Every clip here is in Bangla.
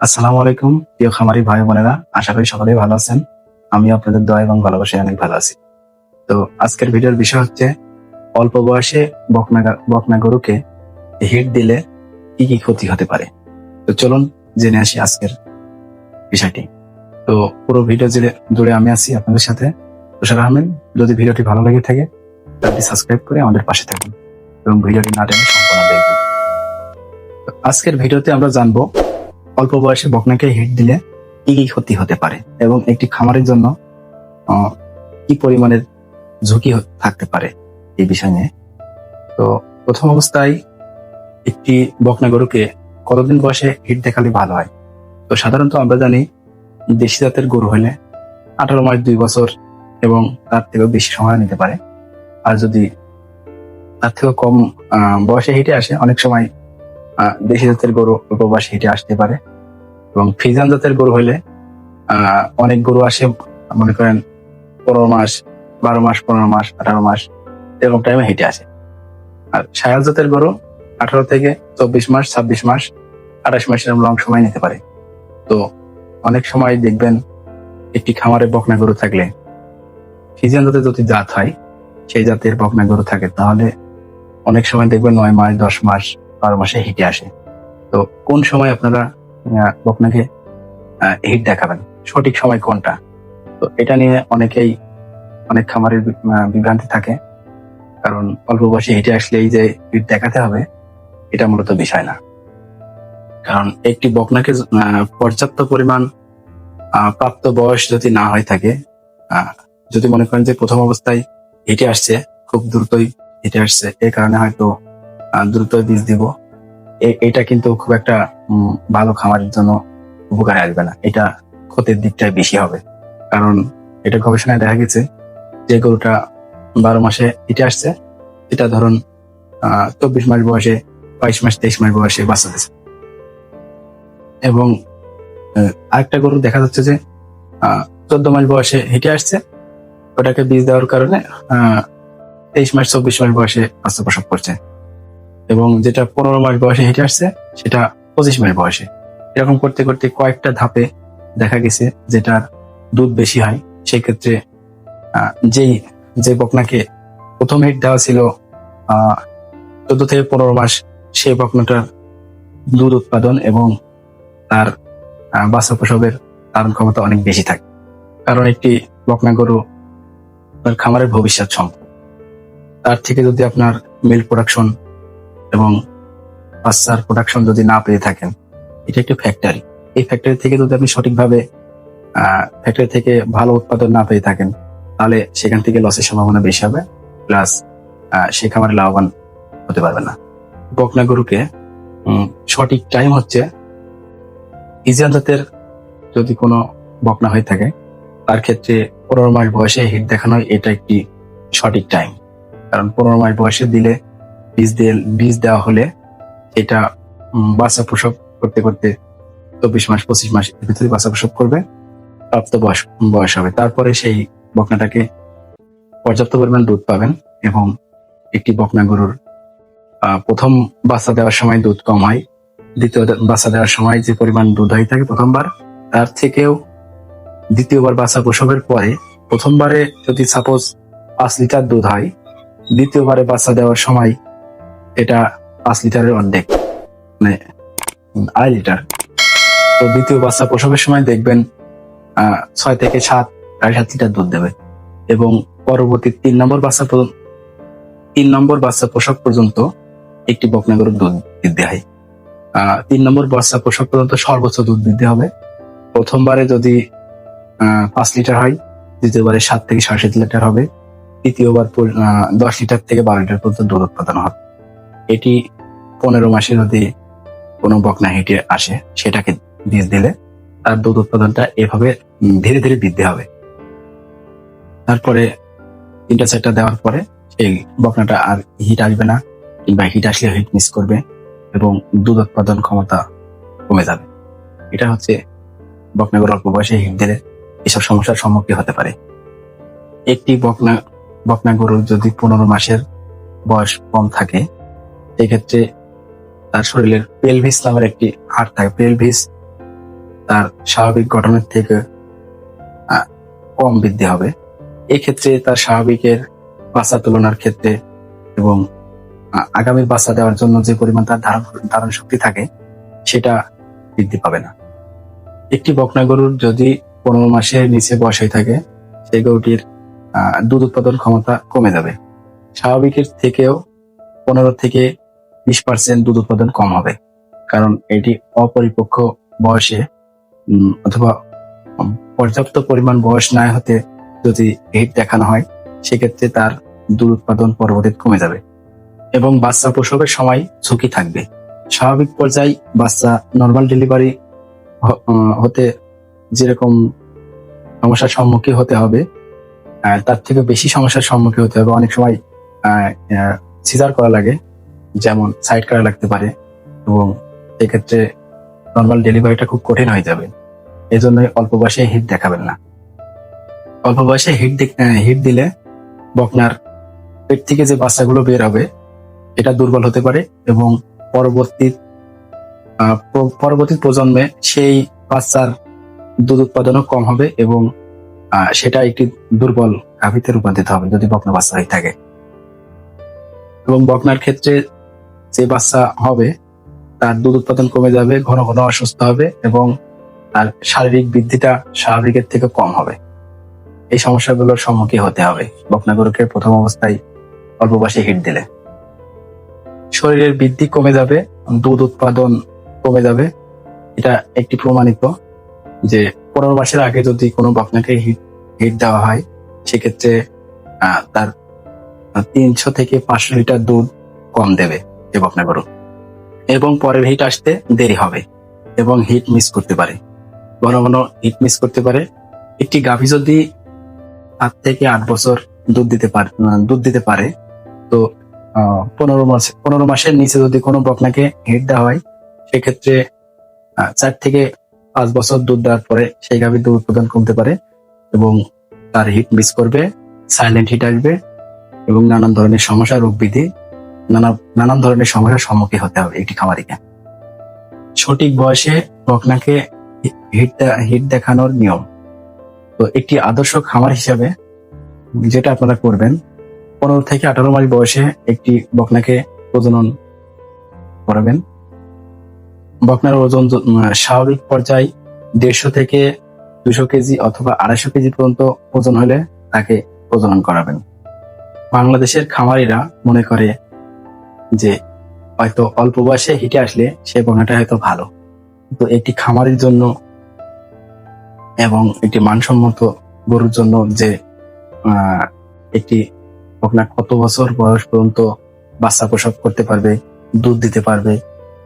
আসসালামু আলাইকুম, প্রিয় খামারি ভাই বোনেরা। আশা করি সকলেই ভালো আছেন। আমি আপনাদের দয়া এবং ভালোবাসায় অনেক ভালো আছি। তো আজকের ভিডিওর বিষয় হচ্ছে, অল্প বয়সে বকনা বকনা গরুকে হিট দিলে কি কি ক্ষতি হতে পারে? তো চলুন জেনে আসি আজকের বিষয়টি। তো পুরো ভিডিও জুড়ে জুড়ে আমি আছি আপনাদের সাথে তুষার আহমেদ। যদি ভিডিওটি ভালো লেগে থাকে, তাহলে সাবস্ক্রাইব করে আমাদের পাশে থাকুন এবং ভিডিওটি না টেনে সম্পূর্ণ দেখবেন। আজকের ভিডিওতে আমরা জানব অল্প বয়সে বকনাকে হিট দিলে কি কি ক্ষতি হতে পারে এবং একটি খামারের জন্য কি পরিমাণের ঝুঁকি থাকতে পারে এই বিষয় নিয়ে? তো প্রথম অবস্থায় একটি বকনা গরুকে কতদিন বয়সে হিট দেখালে ভালো হয়? তো সাধারণত আমরা জানি দেশি জাতের গরু হলে আঠারো মাস, দুই বছর এবং তার থেকেও বেশি সময় নিতে পারে। আর যদি তার থেকেও কম বয়সে হিটে আসে, অনেক সময় দেশি জাতের গরু অল্প হেঁটে আসতে পারে। এবং ফিজান জাতের গরু হলে অনেক গরু আসে, মনে করেন পনেরো মাস, বারো মাস, পনেরো মাস, আঠারো মাস, এরকম টাইমে হেঁটে আসে। আর সায়াল জাতের গরু আঠারো থেকে চব্বিশ মাস, ছাব্বিশ মাস, আঠাশ মাস এরকম লং সময় নিতে পারে। তো অনেক সময় দেখবেন একটি খামারে বকনা গরু থাকলে ফিজিয়ান জাতের যদি জাত হয়, সেই জাতের বকনা গরু থাকে, তাহলে অনেক সময় দেখবেন নয় মাস, দশ মাস বারো মাসে হিটে আসে। তো কোন সময় আপনারা আহ, বকনাকে হিট দেখাবেন? সঠিক সময় কোনটা? তো এটা নিয়ে অনেকেই অনেক খামারের বিভ্রান্তি থাকে। কারণ অল্প বয়সে হিটে আসলেই যে হিট দেখাতে হবে এটা মূলত বিষয় না। কারণ একটি বকনাকে পর্যাপ্ত পরিমাণ প্রাপ্ত বয়স যদি না হয়ে থাকে যদি মনে করেন যে প্রথম অবস্থায় হেঁটে আসছে খুব দ্রুতই হেঁটে আসছে এই কারণে হয়তো আহ, দ্রুতই বীজ দিব। এটা কিন্তু খুব একটা ভালো খামারের জন্য উপকারে আসবে না। এটা ক্ষতির দিকটাই বেশি হবে। কারণ এটা গবেষণায় দেখা গেছে যে গরুটা বারো মাসে হেঁটে আসছে। এটা ধরুন চব্বিশ মাস বয়সে বাইশ মাস তেইশ মাস বয়সে বাচ্চা দিচ্ছে এবং আরেকটা গরু দেখা যাচ্ছে যে চোদ্দ মাস বয়সে হেঁটে আসছে। ওটাকে বীজ দেওয়ার কারণে তেইশ মাস চব্বিশ মাস বয়সে বাচ্চা প্রসব করছে। এবং যেটা পনেরো মাস বয়সে হেঁটে আসছে সেটা পঁচিশ মাস বয়সে। এরকম করতে করতে কয়েকটা ধাপে দেখা গেছে যেটার দুধ বেশি হয়। সেক্ষেত্রে আহ, যেই যে বকনাকে প্রথম হিট দেওয়া ছিল চোদ্দ থেকে পনেরো মাস সেই বকনাটার দুধ উৎপাদন এবং তার বাচ্চা প্রসবের ধারণ ক্ষমতা অনেক বেশি থাকে। কারণ একটি বকনা গরু খামারের ভবিষ্যৎ সম্পদ তার থেকে যদি আপনার মিল্ক প্রোডাকশন এবং বাচ্চার প্রোডাকশন যদি না পেয়ে থাকেন, এটা একটি ফ্যাক্টরি এই ফ্যাক্টরি থেকে যদি আপনি সঠিকভাবে ফ্যাক্টরি থেকে ভালো উৎপাদন না পেয়ে থাকেন, তাহলে সেখান থেকে লসের সম্ভাবনা বেশি হবে প্লাস সে খামারে লাভবান হতে পারবে না। বকনা গরুকে সঠিক টাইম হচ্ছে ইজিয়ান জাতের যদি কোনো বকনা হয়ে থাকে, তার ক্ষেত্রে পনেরো মাস বয়সে হিট দেখানো এটা একটি সঠিক টাইম কারণ পনেরো মাস বয়সে দিলে বীজ দিয়ে, বীজ দেওয়া হলে এটা বাচ্চা প্রসব করতে করতে চব্বিশ মাস, পঁচিশ মাস ভিতরে বাচ্চা প্রসব করবে প্রাপ্ত বয়স বয়স হবে। তারপরে সেই বকনাটাকে পর্যাপ্ত পরিমাণ দুধ পাবেন এবং একটি বকনা গরুর প্রথম বাচ্চা দেওয়ার সময় দুধ কম হয়, দ্বিতীয় বাচ্চা দেওয়ার সময় যে পরিমাণ দুধ হয়ে থাকে প্রথমবার, তার থেকেও দ্বিতীয়বার বাচ্চা প্রসবের পরে প্রথমবারে যদি সাপোজ পাঁচ লিটার দুধ হয়, দ্বিতীয়বারে বাচ্চা দেওয়ার সময় এটা পাঁচ লিটারের অর্ধেক মানে আড়াই লিটার। তো দ্বিতীয় বাচ্চা প্রসবের সময় দেখবেন ছয় থেকে সাত, সাড়ে সাত লিটার দুধ দেবে এবং পরবর্তী তিন নম্বর বাচ্চা তিন নম্বর বাচ্চা প্রসব পর্যন্ত একটি বকনা দুধ বৃদ্ধি হয়। তিন নম্বর বাচ্চা প্রসব পর্যন্ত সর্বোচ্চ দুধ বৃদ্ধি হবে। প্রথমবারে যদি পাঁচ লিটার হয়, দ্বিতীয়বারে সাত থেকে সাড়ে সাত লিটার হবে। তৃতীয়বার দশ লিটার থেকে বারো লিটার পর্যন্ত দুধ উৎপাদন হবে। এটি পনেরো মাসে যদি কোনো বকনা হেঁটে আসে, সেটাকে বীজ দিলে তার দুধ উৎপাদনটা এভাবে ধীরে ধীরে বৃদ্ধি হবে। তারপরে তিনটা চারটা দেওয়ার পরে সেই বকনাটা আর হিট আসবে না কিংবা হিট আসলে হিট মিস করবে এবং দুধ উৎপাদন ক্ষমতা কমে যাবে। এটা হচ্ছে বকনাগুলো অল্প বয়সে হিট দিলে এসব সমস্যার সম্মুখীন হতে পারে। একটি বকনা বকনা গরুর যদি পনেরো মাসের বয়স কম থাকে সেক্ষেত্রে তার শরীরের পেলভিস নামের একটি হাড় থাকে। পেলভিস তার স্বাভাবিক গঠনের থেকে কম বৃদ্ধি হবে। এক্ষেত্রে তার স্বাভাবিকের বাচ্চা তুলনার ক্ষেত্রে এবং আগামী বাচ্চা দেওয়ার জন্য যে পরিমাণ তার ধারণ ধারণ শক্তি থাকে, সেটা বৃদ্ধি পাবে না। একটি বকনা গরুর যদি পনেরো মাসের নিচে বয়স হয়ে থাকে, সেই গরুটির দুধ উৎপাদন ক্ষমতা কমে যাবে। স্বাভাবিকের থেকেও পনেরো থেকে বিশ পার্সেন্ট দুধ উৎপাদন কম হবে। কারণ এটি অপরিপক্ক বয়সে অথবা পর্যাপ্ত পরিমাণ বয়স না হতে যদি হিট দেখানো হয়, সেক্ষেত্রে তার দুধ উৎপাদন পরবর্তীতে কমে যাবে এবং বাচ্চা প্রসবের সময় ঝুঁকি থাকবে। স্বাভাবিক পর্যায়ে বাচ্চা নর্মাল ডেলিভারি হতে যেরকম সমস্যার সম্মুখীন হতে হবে তার থেকে বেশি সমস্যার সম্মুখীন হতে হবে। অনেক সময় সিজার করা লাগে। যেমন সাইড করা লাগতে পারে এবং এক্ষেত্রে নর্মাল ডেলিভারিটা খুব কঠিন হয়ে যাবে। এই জন্য অল্প বয়সে হিট দেখাবেন না। অল্প বয়সে হিট হিট দিলে বকনার পেট থেকে যে বাচ্চাগুলো বের হবে, এটা দুর্বল হতে পারে এবং পরবর্তী পরবর্তী প্রজন্মে সেই বাচ্চার দুধ উৎপাদনও কম হবে এবং সেটা একটি দুর্বল গাভীতে রূপান্তরিত হবে যদি বকনা বাচ্চা হয়ে থাকে। এবং বকনার ক্ষেত্রে যে বাচ্চা হবে, তার দুধ উৎপাদন কমে যাবে, ঘন ঘন অসুস্থ হবে এবং তার শারীরিক বৃদ্ধিটা স্বাভাবিকের থেকে কম হবে। এই সমস্যাগুলোর সম্মুখীন হতে হবে। বকনা গরুকে প্রথম অবস্থায় অল্প বয়সে হিট দিলে। শরীরের বৃদ্ধি কমে যাবে, দুধ উৎপাদন কমে যাবে। এটা একটি প্রমাণিত যে পনেরো মাসের আগে যদি কোনো বকনাকে হিট হিট দেওয়া হয়, সেক্ষেত্রে তার তিনশো থেকে পাঁচশো লিটার দুধ কম দেবে। বকনা গরু। এবং পরের হিট আসতে দেরি হবে এবং হিট মিস করতে পারে। ঘন ঘন হিট মিস করতে পারে। একটি গাভী যদি সাত থেকে আট বছর দুধ দিতে পারে দুধ দিতে পারে, তো পনেরো মাস পনেরো মাসের নিচে যদি কোনো বকনাকে হিট দেওয়া হয়, সেক্ষেত্রে চার থেকে পাঁচ বছর দুধ দেওয়ার পরে সেই গাভীর দুধ উৎপাদন কমতে পারে এবং তার হিট মিস করবে সাইলেন্ট হিট আসবে এবং নানান ধরনের সমস্যা, রোগ বিধি নানা, নানান ধরনের সমস্যার সম্মুখীন হতে হবে একটি খামারিকে সঠিক বয়সে বকনাকে হিট হিট দেখানোর নিয়ম। তো একটি আদর্শ খামার হিসাবে যেটা আপনারা করবেন, পনেরো থেকে আঠারো মাস বয়সে একটি বকনাকে প্রজনন করাবেন। বকনার ওজন স্বাভাবিক পর্যায়ে দেড়শো থেকে দুশো কেজি অথবা আড়াইশো কেজি পর্যন্ত ওজন হলে তাকে প্রজনন করাবেন। বাংলাদেশের খামারিরা মনে করে যে হয়তো অল্প বয়সে হিটে আসলে সে বকনাটা হয়তো ভালো। কিন্তু একটি খামারের জন্য এবং একটি মানসম্মত গরুর জন্য যে একটি বকনা কত বছর বয়স পর্যন্ত বাচ্চা প্রসব করতে পারবে, দুধ দিতে পারবে,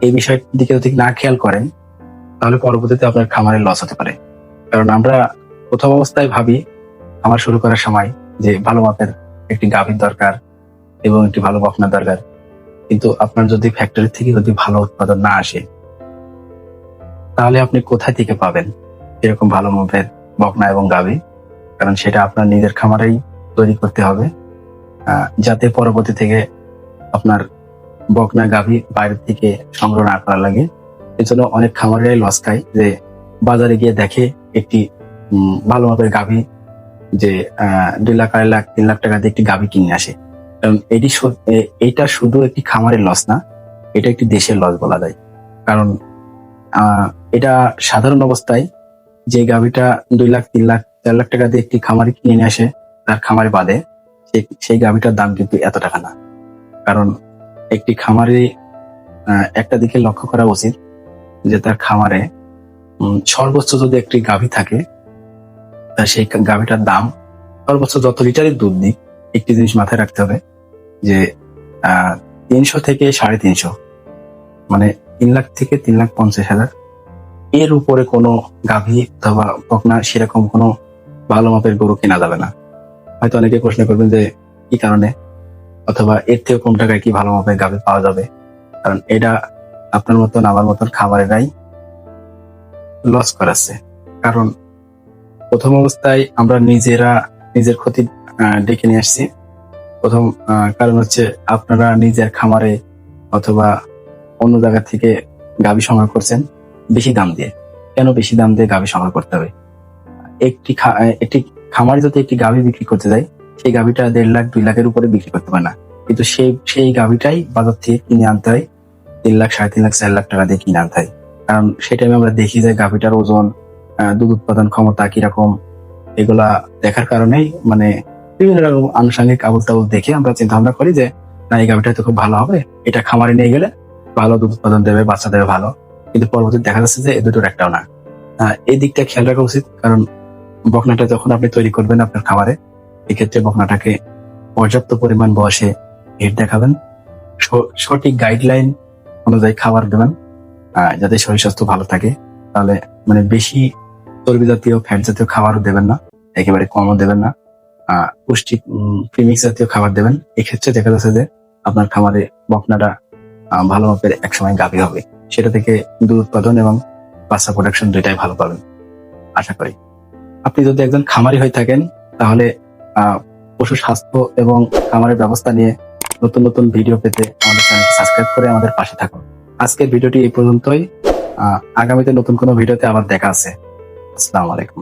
এই বিষয়ের দিকে যদি না খেয়াল করেন, তাহলে পরবর্তীতে আপনার খামারের লস হতে পারে। কারণ আমরা প্রথম অবস্থায় ভাবি, খামার শুরু করার সময় যে ভালো মাপের একটি গাভীর দরকার এবং একটি ভালো বকনা দরকার। কিন্তু আপনার যদি ফ্যাক্টরি থেকে যদি ভালো উৎপাদন না আসে, তাহলে আপনি কোথায় থেকে পাবেন? এরকম ভালো মুভের বকনা এবং গাভী, কারণ সেটা আপনার নিজের খামারেই তৈরি করতে হবে। যাতে পরবর্তী থেকে আপনার বকনা, গাভী বাইরের থেকে সংগ্রহ না করা লাগে। এজন্য অনেক খামারেরাই লস খায় যে বাজারে গিয়ে দেখে একটি ভালো মাপের গাভী যে দুই লাখ, আড়াই লাখ, তিন লাখ টাকা দিয়ে একটি গাভী কিনে আসে। এটি শু- এ- এইটা শুধু একটি খামারের লস না, এটা একটি দেশের লস বলা যায়। কারণ এটা সাধারণ অবস্থায় যে গাভীটা দুই লাখ, তিন লাখ, চার লাখ টাকা দিয়ে একটি খামারে কিনে নিয়ে আসে, তার খামারে বাদে সেই গাভীটার দাম কিন্তু এত টাকা না। কারণ, একটি খামারে একটা দিকে লক্ষ্য করা উচিত যে তার খামারে সর্বোচ্চ যদি একটি গাভী থাকে, তা সেই গাভীটার দাম সর্বোচ্চ যত লিটারের দুধ দিক একটি জিনিস মাথায় রাখতে হবে। যে তিনশো থেকে সাড়ে তিনশো মানে তিন লাখ থেকে তিন লাখ পঞ্চাশ হাজার। এর উপরে কোনো গাভী অথবা বকনা সেরকম কোনো ভালো মাপের গরু কেনা যাবে না। হয়তো অনেকে প্রশ্ন করবেন যে, কি কারণে? অথবা এর থেকে কম টাকায় কি ভালো মাপের গাভী পাওয়া যাবে? কারণ এটা আপনার মতন, আমার মতন খামারেরাই লস করাচ্ছে। কারণ প্রথম অবস্থায় আমরা নিজেরা, নিজের ক্ষতি ডেকে নিয়ে আসছি। প্রথম কারণ হচ্ছে আপনারা নিজের খামারে অথবা অন্য জায়গা থেকে গাভী সংগ্রহ করছেন, বেশি দাম দিয়ে। কেন বেশি দাম দিয়ে গাভী সংগ্রহ করতে হবে? একটি একটি খামারে যদি একটি গাভী বিক্রি করতে যায়, সেই গাভীটা দেড় লাখ, দুই লাখের উপরে বিক্রি করতে পারে না। কিন্তু সেই সেই গাভীটাই বাজার থেকে কিনে আনতে হয় তিন লাখ, সাড়ে তিন লাখ, চার লাখ টাকা দিয়ে কিনে আনতে হয়। কারণ সেই টাইমে আমরা দেখি যে গাভীটার ওজন দুধ উৎপাদন ক্ষমতা কীরকম, এগুলা দেখার কারণেই মানে বিভিন্ন রকম আনুষঙ্গিক আবুল তাবুল দেখে আমরা চিন্তা ভাবনা করি যে, না, এই গাভীটা তো খুব ভালো হবে। এটা খামারে নিয়ে গেলে ভালো দুধ উৎপাদন দেবে বাচ্চা দেবে ভালো। কিন্তু পরবর্তীতে দেখা যাচ্ছে যে, এ দুটোর একটাও না। এই দিকটা খেয়াল রাখা উচিত, কারণ বকনাটা যখন আপনি তৈরি করবেন আপনার খামারে, এক্ষেত্রে বকনাটাকে পর্যাপ্ত পরিমাণ বয়সে হিট দেখাবেন। সঠিক গাইডলাইন অনুযায়ী খাবার দেবেন যাতে শরীর স্বাস্থ্য ভালো থাকে। তাহলে মানে বেশি চর্বি জাতীয় ফ্যাট জাতীয় খাবারও দেবেন না, একেবারে কমও দেবেন না। পুষ্টি প্রিমিক্স জাতীয় খাবার দেবেন। এক্ষেত্রে দেখা যাচ্ছে যে আপনার খামারে বকনাটা ভালো মাপের একসময় গাভী হবে। সেটা থেকে দুধ উৎপাদন এবং বাচ্চা প্রোডাকশন দুইটাই ভালো পাবেন, আশা করি। আপনি যদি একজন খামারি হয়ে থাকেন, তাহলে পশু স্বাস্থ্য এবং খামারের ব্যবস্থা নিয়ে নতুন নতুন ভিডিও পেতে আমাদের চ্যানেলটি সাবস্ক্রাইব করে আমাদের পাশে থাকুন। আজকের ভিডিওটি এই পর্যন্তই। আগামীতে নতুন কোনো ভিডিওতে আবার দেখা আছে। আসসালামু আলাইকুম।